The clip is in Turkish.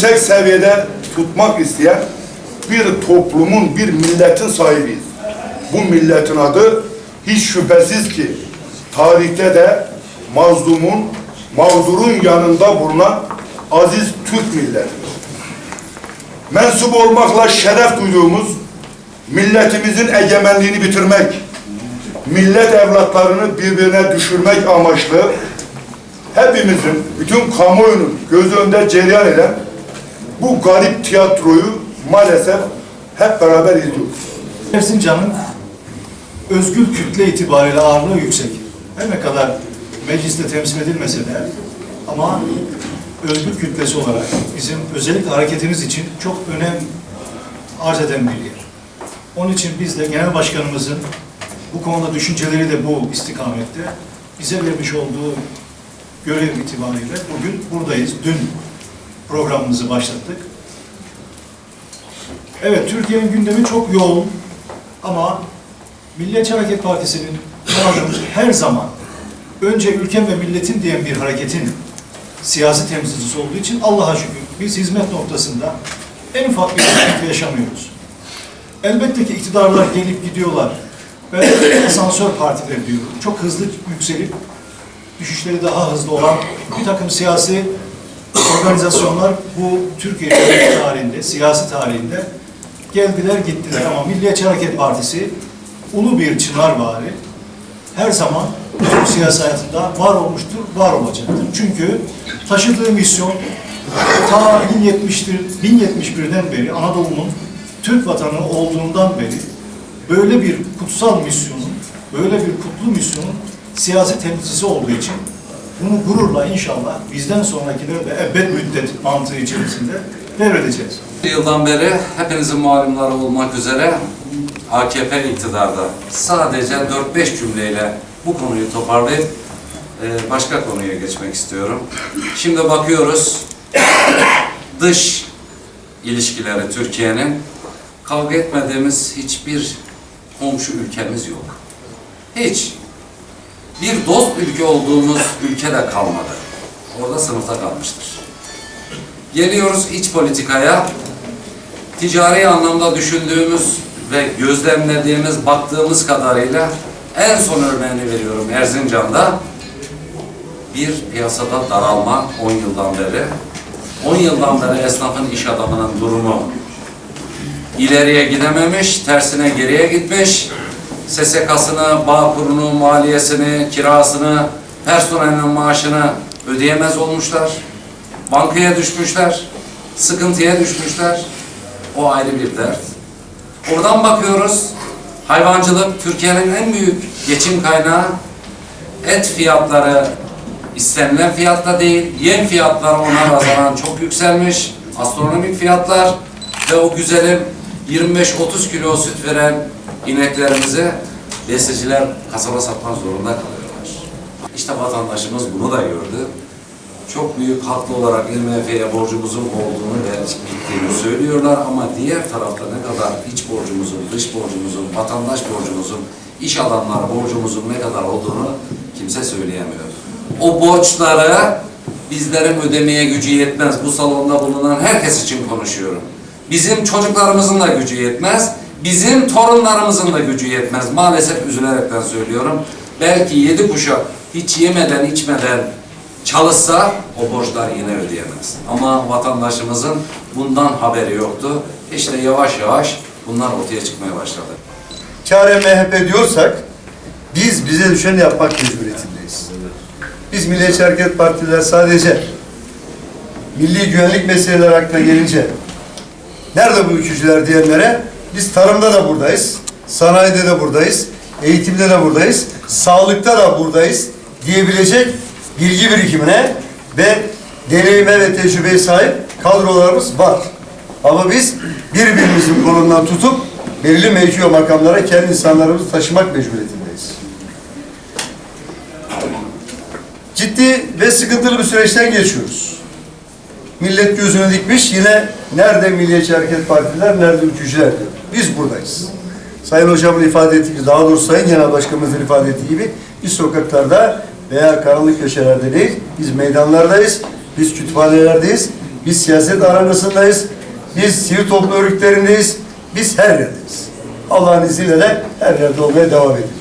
yüksek seviyede tutmak isteyen bir toplumun, bir milletin sahibiyiz. Bu milletin adı hiç şüphesiz ki tarihte de mazlumun, mağdurun yanında bulunan aziz Türk milletidir. Mensup olmakla şeref duyduğumuz milletimizin egemenliğini bitirmek, millet evlatlarını birbirine düşürmek amaçlı hepimizin, bütün kamuoyunun göz önünde cereyan eden bu garip tiyatroyu maalesef hep beraber izliyoruz. Erzincan'ın özgür kütle itibariyle ağırlığı yüksek. Her ne kadar mecliste temsil edilmese de ama özgür kütlesi olarak bizim özellikle hareketimiz için çok önem arz eden bir yer. Onun için biz de genel başkanımızın bu konuda düşünceleri de bu istikamette bize vermiş olduğu görev itibariyle bugün buradayız. Dün programımızı başlattık. Evet, Türkiye'nin gündemi çok yoğun ama Milliyetçi Hareket Partisi'nin her zaman önce ülkem ve milletim diyen bir hareketin siyasi temsilcisi olduğu için Allah'a şükür biz hizmet noktasında en ufak bir sıkıntı yaşamıyoruz. Elbette ki iktidarlar gelip gidiyorlar. Ben asansör partileri diyorum. Çok hızlı yükselip düşüşleri daha hızlı olan bir takım siyasi organizasyonlar bu Türkiye tarihinde, siyasi tarihinde geldiler gittiler ama Milliyetçi Hareket Partisi ulu bir çınar vari her zaman Türk siyasi hayatında var olmuştur, var olacaktır. Çünkü taşıdığı misyon ta 1071, 1071'den beri Anadolu'nun Türk vatanı olduğundan beri böyle bir kutsal misyonun, böyle bir kutlu misyonun siyasi temsilcisi olduğu için bunu gururla inşallah bizden sonrakileri de ebed müddet mantığı içerisinde devredeceğiz. Bir yıldan beri hepinizin malumları olmak üzere AKP iktidarda. Sadece 4-5 cümleyle bu konuyu toparlayıp e, başka konuya geçmek istiyorum. Şimdi bakıyoruz dış ilişkileri Türkiye'nin kavga etmediğimiz hiçbir komşu ülkemiz yok. Hiç. Bir dost ülke olduğumuz ülke de kalmadı. Orada sınıfta kalmıştır. Geliyoruz iç politikaya. Ticari anlamda düşündüğümüz ve gözlemlediğimiz, baktığımız kadarıyla en son örneğini veriyorum Erzincan'da. Bir piyasada daralma 10 yıldan beri. 10 yıldan beri esnafın iş adamının durumu ileriye gidememiş, tersine geriye gitmiş. SSK'sını, Bağkur'unu, maliyesini, kirasını, personelinin maaşını ödeyemez olmuşlar. Bankaya düşmüşler, sıkıntıya düşmüşler. O ayrı bir dert. Oradan bakıyoruz, hayvancılık Türkiye'nin en büyük geçim kaynağı. Et fiyatları istenilen fiyatta değil, yem fiyatları ona nazaran çok yükselmiş. Astronomik fiyatlar ve o güzelim 25-30 kilo süt veren ineklerimizi besiciler kasaba satmak zorunda kalıyorlar. İşte vatandaşımız bunu da gördü. Çok büyük haklı olarak IMF'ye borcumuzun olduğunu ve bittiğini söylüyorlar ama diğer tarafta ne kadar iç borcumuzun, dış borcumuzun, vatandaş borcumuzun, iş adamları borcumuzun ne kadar olduğunu kimse söyleyemiyor. O borçları bizlerin ödemeye gücü yetmez. Bu salonda bulunan herkes için konuşuyorum. Bizim çocuklarımızın da gücü yetmez. Bizim torunlarımızın da gücü yetmez. Maalesef üzülerekten söylüyorum. Belki yedi kuşak hiç yemeden içmeden çalışsa o borçlar yine ödeyemez. Ama vatandaşımızın bundan haberi yoktu. İşte yavaş yavaş bunlar ortaya çıkmaya başladı. Çare MHP diyorsak biz bize düşeni yapmak mecburiyetindeyiz. Biz Milliyetçi Hareket Partiler sadece milli güvenlik meseleleri aklına gelince nerede bu ülkücüler diyenlere biz tarımda da buradayız, sanayide de buradayız, eğitimde de buradayız, sağlıkta da buradayız diyebilecek bilgi birikimine ve deneyime ve tecrübeye sahip kadrolarımız var. Ama biz birbirimizin kolundan tutup belirli mevki makamlara kendi insanlarımızı taşımak mecburiyetindeyiz. ciddi ve sıkıntılı bir süreçten geçiyoruz. Millet gözünü dikmiş yine nerede Milliyetçi Hareket Partiler, nerede ülkücüler diyor. Biz buradayız. Sayın Hocamın ifade ettiği gibi, daha doğrusu Sayın Genel Başkanımızın ifade ettiği gibi biz sokaklarda veya karanlık köşelerde değil, biz meydanlardayız, biz kütüphanelerdeyiz, biz siyaset aranasındayız, biz sivil toplum örgütlerindeyiz, biz her yerdeyiz. Allah'ın izniyle de her yerde olmaya devam edeceğiz.